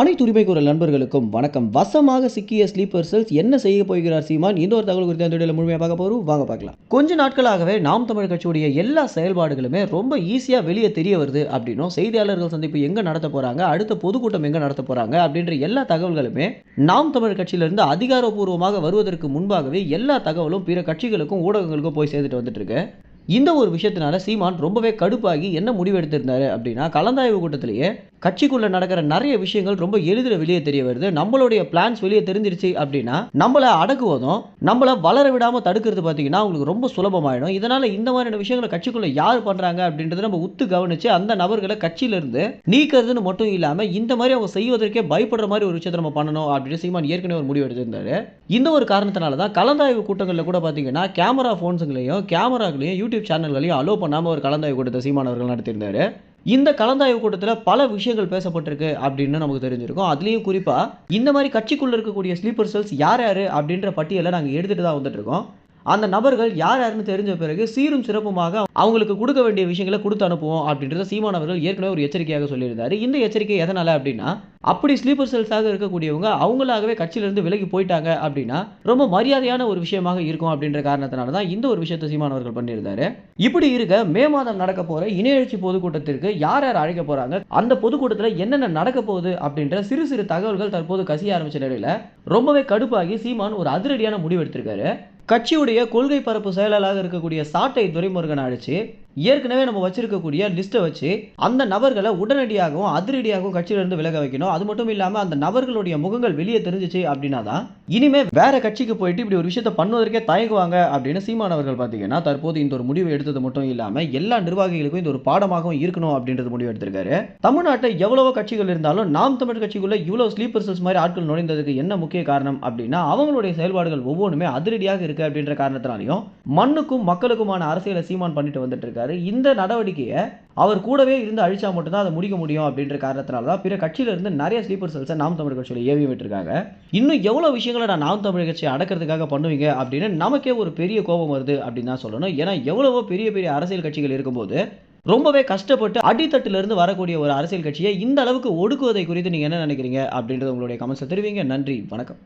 அனைத்து உரிமை குரல் நண்பர்களுக்கும் வணக்கம். வசமாக சிக்கிய ஸ்லீப்பர் செல்ஸ் என்ன செய்ய போகிறார் சீமான்? இந்த ஒரு தகவல் குறித்து அந்த வீடியோவில் முழுமையாக பார்க்க போகிறோம் வாங்க பார்க்கலாம். கொஞ்ச நாட்களாகவே நாம் தமிழ் கட்சியுடைய எல்லா செயல்பாடுகளுமே ரொம்ப ஈஸியாக வெளியே தெரிய வருது அப்படின்னும் செய்தியாளர்கள் சந்திப்பு எங்கே நடத்த போகிறாங்க அடுத்த பொதுக்கூட்டம் எங்கே நடத்த போகிறாங்க அப்படின்ற எல்லா தகவல்களுமே நாம் தமிழ் கட்சியிலிருந்து அதிகாரப்பூர்வமாக வருவதற்கு முன்பாகவே எல்லா தகவலும் பிற கட்சிகளுக்கும் ஊடகங்களுக்கும் போய் சேர்த்துட்டு வந்துட்டு இருக்கு இந்த ஒரு விஷயத்தினால சீமான் ரொம்பவே கடுப்பாகி என்ன முடிவு எடுத்திருந்தாரு அப்படின்னா கலந்தாய்வு கூட்டத்திலேயே கட்சிக்குள்ளே நடக்கிற நிறைய விஷயங்கள் ரொம்ப எளிதில் வெளியே தெரிய வருது. நம்மளுடைய பிளான்ஸ் வெளியே தெரிஞ்சிருச்சு அப்படின்னா நம்மளை அடக்குவதும் நம்மளை வளர விடாமல் தடுக்கிறது பார்த்தீங்கன்னா உங்களுக்கு ரொம்ப சுலபமாயிடும். இதனால் இந்த மாதிரியான விஷயங்களை கட்சிக்குள்ளே யார் பண்ணுறாங்க அப்படின்றத நம்ம உத்து கவனித்து அந்த நபர்களை கட்சியிலிருந்து நீக்கிறதுன்னு மட்டும் இல்லாமல் இந்த மாதிரி அவங்க செய்வதற்கே பயப்படுற மாதிரி ஒரு விஷயத்தை நம்ம பண்ணணும் அப்படின்னு சீமான் ஏற்கனவே ஒரு முடிவு எடுத்திருந்தாரு. இந்த ஒரு காரணத்தினால தான் கலந்தாய்வு கூட்டங்களில் கூட பார்த்தீங்கன்னா கேமரா ஃபோன்ஸுங்களையும் கேமராக்களையும் யூடியூப் சேனல்களையும் அலோவ் பண்ணாமல் ஒரு கலந்தாய்வு கூட்டத்தை சீமானவர்கள் நடத்தியிருந்தாரு. இந்த கலந்தாய்வு கூட்டத்தில் பல விஷயங்கள் பேசப்பட்டிருக்கு அப்படின்னு நமக்கு தெரிஞ்சிருக்கும். அதுலேயும் குறிப்பாக இந்த மாதிரி கட்சிக்குள்ளே இருக்கக்கூடிய ஸ்லீப்பர் செல்ஸ் யார் யார் அப்படின்ற பட்டியலை நாங்கள் எடுத்துகிட்டு தான் வந்துட்டு இருக்கோம். அந்த நபர்கள் யார் யாருன்னு தெரிஞ்ச பிறகு சீரும் சிறப்புமாக அவங்களுக்கு கொடுக்க வேண்டிய விஷயங்களை கொடுத்து அனுப்புவோம் அப்படின்றத சீமான் அவர்கள் ஏற்கனவே ஒரு எச்சரிக்கையாக சொல்லியிருந்தாரு. இந்த எச்சரிக்கை எதனால அப்படின்னா அப்படி ஸ்லீப்பர் செல்ஸாக இருக்கக்கூடியவங்க அவங்களாகவே கட்சியிலிருந்து விலகி போயிட்டாங்க அப்படின்னா ரொம்ப மரியாதையான ஒரு விஷயமாக இருக்கும் அப்படின்ற காரணத்தினால தான் இந்த ஒரு விஷயத்தை சீமான் அவர்கள் பண்ணியிருந்தாரு. இப்படி இருக்க மே மாதம் நடக்க போற இணையழ்ச்சி பொதுக்கூட்டத்திற்கு யார் யார் அழைக்க போறாங்க அந்த பொதுக்கூட்டத்தில் என்னென்ன நடக்க போகுது அப்படின்ற சிறு சிறு தகவல்கள் தற்போது கசிய ஆரம்பிச்ச நிலையில் ரொம்பவே கடுப்பாகி சீமான் ஒரு அதிரடியான முடிவு எடுத்திருக்காரு. கட்சியுடைய கொள்கை பரப்பு செயலாளராக இருக்கக்கூடிய சாட்டை துரைமுருகன் அழைச்சி ஏற்கனவே நம்ம வச்சிருக்கக்கூடிய லிஸ்ட்டை வச்சு அந்த நபர்களை உடனடியாகவும் அதிரடியாகவும் கட்சியிலிருந்து விலக வைக்கணும். அது மட்டும் இல்லாமல் அந்த நபர்களுடைய முகங்கள் வெளியே தெரிஞ்சிச்சு அப்படின்னா தான் இனிமே வேற கட்சிக்கு போயிட்டு இப்படி ஒரு விஷயத்த பண்ணுவதற்கே தயங்குவாங்க அப்படின்னு சீமானவர்கள் பார்த்தீங்கன்னா தற்போது இந்த ஒரு முடிவு எடுத்தது மட்டும் இல்லாமல் எல்லா நிர்வாகிகளுக்கும் இந்த ஒரு பாடமாகவும் இருக்கணும் அப்படின்றது முடிவு எடுத்திருக்காரு. தமிழ்நாட்டில் எவ்வளவோ கட்சிகள் இருந்தாலும் நாம் தமிழ் கட்சிக்குள்ள இவ்வளவு ஸ்லீப்பர் செல்ஸ் மாதிரி ஆட்கள் நுழைந்ததுக்கு என்ன முக்கிய காரணம் அப்படின்னா அவங்களுடைய செயல்பாடுகள் ஒவ்வொன்றுமே அதிரடியாக இருக்கு அப்படின்ற காரணத்தினாலையும் மண்ணுக்கும் மக்களுக்குமான அரசியலை சீமான் பண்ணிட்டு வந்துட்டு இருக்காரு. இந்த நடவடிக்கையை அவர் கூடவே இருந்து அழிச்சா மட்டும்தான் அதை முடிக்க முடியும் அப்படின்ற காரணத்தினால தான் பிற கட்சியில இருந்து நிறைய ஸ்லீப்பர் செல்ஸை நாம் தமிழ் கட்சியில் ஏவி விட்டுருக்காங்க. இன்னும் எவ்வளோ விஷயங்களை நான் நாம் தமிழ் கட்சியை அடக்கிறதுக்காக பண்ணுவீங்க அப்படின்னு நமக்கே ஒரு பெரிய கோபம் வருது அப்படின்னு தான் சொல்லணும். ஏன்னா எவ்வளவோ பெரிய பெரிய அரசியல் கட்சிகள் இருக்கும்போது ரொம்பவே கஷ்டப்பட்டு அடித்தட்டிலிருந்து வரக்கூடிய ஒரு அரசியல் கட்சியை இந்த அளவுக்கு ஒடுக்குவதை குறித்து நீங்கள் என்ன நினைக்கிறீங்க அப்படின்றது உங்களுடைய கமெண்ட்ஸை தெரிவிங்க. நன்றி. வணக்கம்.